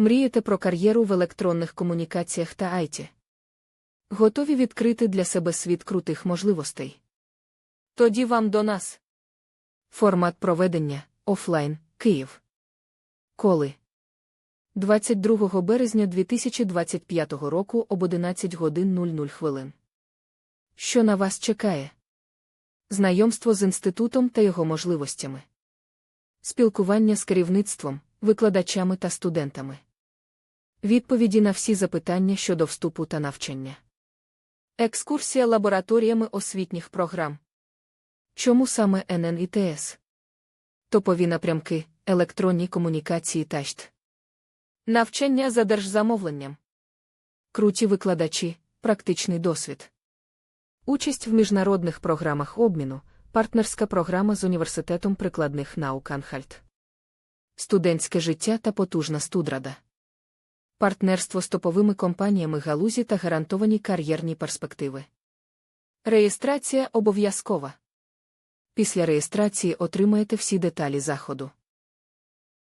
Мрієте про кар'єру в електронних комунікаціях та IT? Готові відкрити для себе світ крутих можливостей? Тоді вам до нас. Формат проведення офлайн Київ. Коли 22 березня 2025 року об 11 годин 00 хвилин. Що на вас чекає? Знайомство з інститутом та його можливостями. Спілкування з керівництвом, викладачами та студентами. Відповіді на всі запитання щодо вступу та навчання. Екскурсія лабораторіями освітніх програм. Чому саме ННІТС? Топові напрямки, електронні комунікації та. Навчання за держзамовленням. Круті викладачі, практичний досвід. Участь в міжнародних програмах обміну, партнерська програма з університетом прикладних наук Анхальт. Студентське життя та потужна студрада. Партнерство з топовими компаніями галузі та гарантовані кар'єрні перспективи. Реєстрація обов'язкова. Після реєстрації отримаєте всі деталі заходу.